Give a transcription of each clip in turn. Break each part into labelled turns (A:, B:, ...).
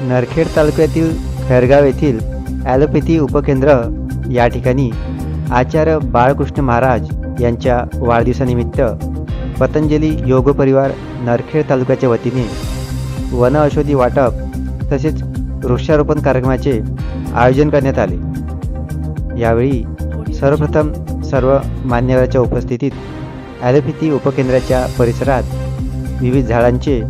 A: नरखेड तालुक्यातील खैरगाव येथील ॲलोपॅथी उपकेंद्र या ठिकाणी आचार्य बाळकृष्ण महाराज यांच्या वाढदिवसानिमित्त पतंजली योग परिवार नरखेड तालुक्याच्या वतीने वन औषधी वाटप तसेच वृक्षारोपण कार्यक्रमाचे आयोजन करण्यात आले. यावेळी सर्वप्रथम सर्व मान्यवराच्या उपस्थितीत ॲलोपॅथी उपकेंद्राच्या परिसरात विविध झाडांचे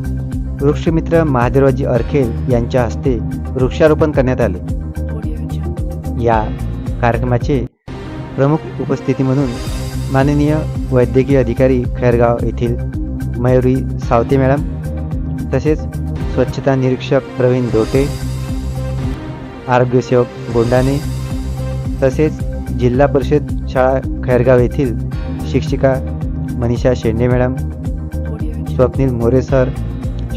A: वृक्षमित्र महादेवराजी अरखेल यांच्या हस्ते वृक्षारोपण करण्यात आले. या कार्यक्रमाचे प्रमुख उपस्थिती म्हणून माननीय वैद्यकीय अधिकारी खैरगाव येथील मयुरी सावते मॅडम तसेच स्वच्छता निरीक्षक प्रवीण धोटे आरोग्यसेवक गोंडाने तसेच जिल्हा परिषद शाळा खैरगाव येथील शिक्षिका मनीषा शेंडे मॅडम स्वप्नील मोरे सर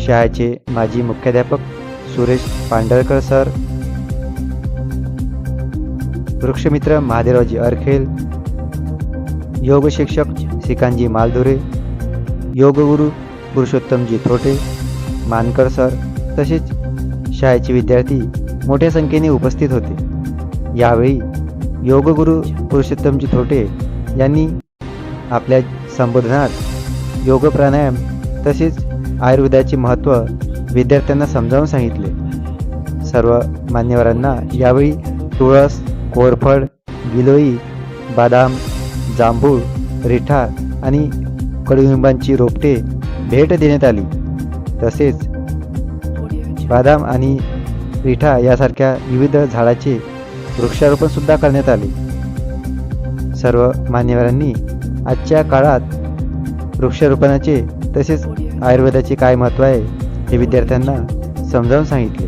A: शाळेचे माजी मुख्याध्यापक सुरेश पांढरकर सर वृक्षमित्र महादेवरावजी अरखेल योग शिक्षक श्रीकांतजी मालधुरे योगगुरू पुरुषोत्तमजी थोटे मानकर सर तसेच शाळेचे विद्यार्थी मोठ्या संख्येने उपस्थित होते. यावेळी योगगुरू पुरुषोत्तमजी थोटे यांनी आपल्या संबोधनात योग प्राणायाम तसेच आयुर्वेदाचे महत्त्व विद्यार्थ्यांना समजावून सांगितले. सर्व मान्यवरांना यावेळी तुळस कोरफड गिलोई बदाम जांभूळ रिठा आणि कडुलिंबांची रोपटे भेट देण्यात आली. तसेच बदाम आणि रिठा यासारख्या विविध झाडाचे वृक्षारोपणसुद्धा करण्यात आले. सर्व मान्यवरांनी आजच्या काळात वृक्षारोपणाचे तसेच आयुर्वेदाचे काय महत्त्व आहे हे विद्यार्थ्यांना समजावून सांगितले.